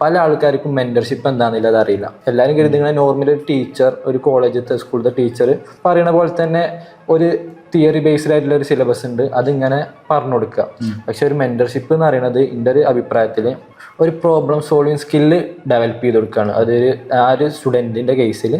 പല ആൾക്കാർക്കും മെന്റർഷിപ്പ് എന്താണെന്നുള്ളത് അറിയില്ല എല്ലാവരും കരുതുന്ന നോർമൽ ഒരു ടീച്ചർ ഒരു കോളേജത്തെ സ്കൂളിലത്തെ ടീച്ചർ പറയുന്ന പോലെ തന്നെ ഒരു തിയറി ബേസ്ഡ് ആയിട്ടുള്ള ഒരു സിലബസ് ഉണ്ട്. അതിങ്ങനെ പറഞ്ഞു കൊടുക്കുക. പക്ഷെ ഒരു മെന്റർഷിപ്പ് എന്ന് പറയുന്നത് എന്റെ ഒരു അഭിപ്രായത്തിൽ ഒരു പ്രോബ്ലം സോൾവിങ് സ്കില്ല് ഡെവലപ്പ് ചെയ്ത് കൊടുക്കുകയാണ്. അതൊരു ആ ഒരു സ്റ്റുഡന്റിന്റെ കേസിൽ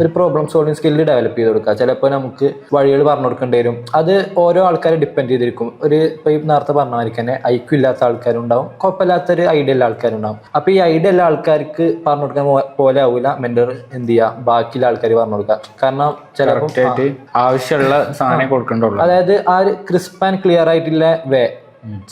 ഒരു പ്രോബ്ലം സോൾവിങ് സ്കില്ല് ഡെവലപ്പ് ചെയ്ത് കൊടുക്കുക. ചിലപ്പോൾ നമുക്ക് വഴികൾ പറഞ്ഞു കൊടുക്കേണ്ടി വരും. അത് ഓരോ ആൾക്കാരെ ഡിപ്പെൻഡ് ചെയ്തിരിക്കും. ഒരു ഇപ്പോൾ ഈ നേരത്തെ പറഞ്ഞ മാതിരി തന്നെ ഐക്യം ഇല്ലാത്ത ആൾക്കാരുണ്ടാവും. കുഴപ്പമില്ലാത്തൊരു ഐഡിയ ഉള്ള ആൾക്കാരുണ്ടാവും. അപ്പോൾ ഈ ഐഡിയ ഉള്ള ആൾക്കാർക്ക് പറഞ്ഞു കൊടുക്കാൻ പോലെ ആവില്ല മെന്റർ എന്ത് ചെയ്യുക? ബാക്കിയുള്ള ആൾക്കാർ പറഞ്ഞു കൊടുക്കുക. കാരണം ചിലപ്പോൾ ആവശ്യമുള്ള സാധനം കൊടുക്കണ്ടുള്ളൂ. അതായത് ആ ഒരു ക്രിസ്പ് ആൻഡ് ക്ലിയർ ആയിട്ടുള്ള വേ.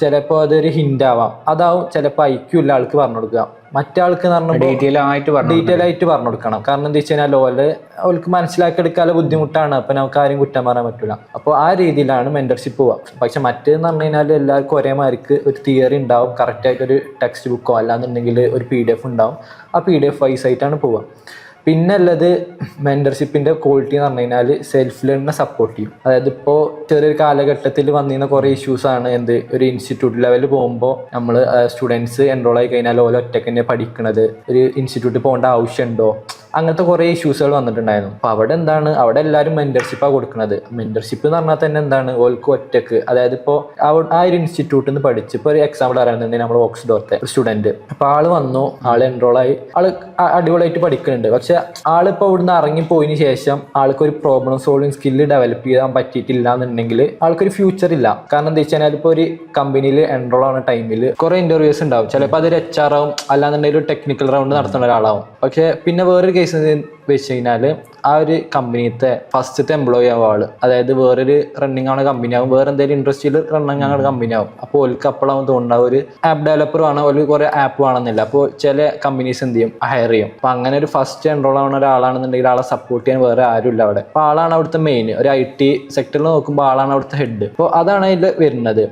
ചിലപ്പോൾ അതൊരു ഹിന്റ് ആവാം. അതാവും ചിലപ്പോൾ ഐക്യം ഉള്ള ആൾക്ക് പറഞ്ഞു കൊടുക്കുക. മറ്റാൾക്ക് ഡീറ്റെയിൽ ആയിട്ട് പറഞ്ഞു ഡീറ്റെയിൽ ആയിട്ട് പറഞ്ഞു കൊടുക്കണം. കാരണം എന്താ വെച്ച് കഴിഞ്ഞാൽ ഓൽ അവർക്ക് മനസ്സിലാക്കി എടുക്കാനുള്ള ബുദ്ധിമുട്ടാണ്. അപ്പൊ നമുക്ക് ആരും കുറ്റം പറയാൻ പറ്റില്ല അപ്പോൾ ആ രീതിയിലാണ് മെന്റർഷിപ്പ് പോവുക പക്ഷെ മറ്റേന്ന് പറഞ്ഞു കഴിഞ്ഞാൽ എല്ലാവർക്കും ഒരേ മാർക്ക് ഒരു തിയറി ഉണ്ടാവും. കറക്റ്റ് ആയിട്ട് ഒരു ടെക്സ്റ്റ് ബുക്കോ അല്ലാന്നുണ്ടെങ്കിൽ ഒരു പി ഡി എഫ് ഉണ്ടാവും. ആ പി ഡി എഫ് വൈസ് ആയിട്ടാണ് പോവുക പിന്നെ ഉള്ളത് മെന്റർഷിപ്പിന്റെ ക്വാളിറ്റി എന്ന് പറഞ്ഞു കഴിഞ്ഞാൽ സെൽഫ് ലേണിനെ സപ്പോർട്ട് ചെയ്യും. അതായത് ഇപ്പോൾ ചെറിയൊരു കാലഘട്ടത്തിൽ വന്നിരുന്ന കുറേ ഇഷ്യൂസാണ് എന്ത് ഒരു ഇൻസ്റ്റിറ്റ്യൂട്ട് ലെവലിൽ പോകുമ്പോൾ നമ്മൾ സ്റ്റുഡൻസ് എൻറോൾ ആയി കഴിഞ്ഞാൽ ഓരോ ഒറ്റയ്ക്ക് തന്നെ പഠിക്കണത്. ഒരു ഇൻസ്റ്റിറ്റ്യൂട്ടിൽ പോകേണ്ട ആവശ്യമുണ്ടോ അങ്ങനത്തെ കുറേ ഇഷ്യൂസുകൾ വന്നിട്ടുണ്ടായിരുന്നു. അപ്പോൾ അവിടെ എന്താണ്? അവിടെ എല്ലാവരും മെന്റർഷിപ്പാണ് കൊടുക്കുന്നത്. മെന്റർഷിപ്പ് എന്ന് പറഞ്ഞാൽ തന്നെ എന്താണ്? ഓൾക്ക് ഒറ്റയ്ക്ക്. അതായത് ഇപ്പോൾ ആ ഒരു ഇൻസ്റ്റിറ്റ്യൂട്ടിൽ നിന്ന് പഠിച്ച് ഒരു എക്സാമ്പിൾ പറയുന്നുണ്ടെങ്കിൽ നമ്മൾ ഓക്സ്ഡോർത്തെ സ്റ്റുഡന്റ് അപ്പോൾ ആൾ വന്നു. എൻറോൾ ആയി. അ- അടിപൊളിയായിട്ട് പഠിക്കുന്നുണ്ട്. പക്ഷെ ആളിപ്പോൾ ഇവിടുന്ന് ഇറങ്ങിപ്പോയതിന് ശേഷം ആൾക്ക് ഒരു പ്രോബ്ലം സോൾവിങ് സ്കില്ല് ഡെവലപ്പ് ചെയ്യാൻ പറ്റിയിട്ടില്ല എന്നുണ്ടെങ്കിൽ ആൾക്കൊരു ഫ്യൂച്ചർ ഇല്ല. കാരണം എന്താ വെച്ച് കഴിഞ്ഞാൽ ഇപ്പോൾ ഒരു കമ്പനിയിൽ എൻറോൾ ആവുന്ന ടൈമിൽ കുറേ ഇന്റർവ്യൂസ് ഉണ്ടാവും. ചിലപ്പോൾ അതൊരു എച്ച് ആർ ആവും. അല്ലാന്നുണ്ടെങ്കിൽ ഒരു ടെക്നിക്കൽ റൗണ്ട് നടത്തുന്ന ഒരാളാവും. പക്ഷെ പിന്നെ വേറൊരു കേസ് വെച്ച് കഴിഞ്ഞാൽ ആ ഒരു കമ്പനിത്തെ ഫസ്റ്റത്തെ എംപ്ലോയി ആവും ആൾ. അതായത് വേറൊരു റണ്ണിങ് ആണ് കമ്പനി ആവും. വേറെ എന്തെങ്കിലും ഇൻഡസ്ട്രിയിൽ റണ്ണിങ് ആണ് കമ്പനി ആവും. അപ്പോൾ ഓൽക്ക് അപ്പോഴാവും തോന്നുന്നുണ്ടാവും ഒരു ആപ്പ് ഡെവലപ്പർ വേണം ഒരു കുറെ ആപ്പ് വേണമെന്നില്ല അപ്പോൾ ചില കമ്പനീസ് എന്ത് ചെയ്യും? ഹയർ ചെയ്യും. അപ്പോൾ അങ്ങനെ ഒരു ഫസ്റ്റ് എൻറോൾ ആവുന്ന ഒരാളാണെന്നുണ്ടെങ്കിൽ ആളെ സപ്പോർട്ട് ചെയ്യാൻ വേറെ ആരുമില്ല അവിടെ. അപ്പോൾ ആളാണ് അവിടുത്തെ മെയിൻ ഒരു ഐ ടി സെക്ടറിൽ നോക്കുമ്പോൾ ആളാണ് അവിടുത്തെ ഹെഡ് അപ്പോൾ അതാണ് അതിൽ വരുന്നത്.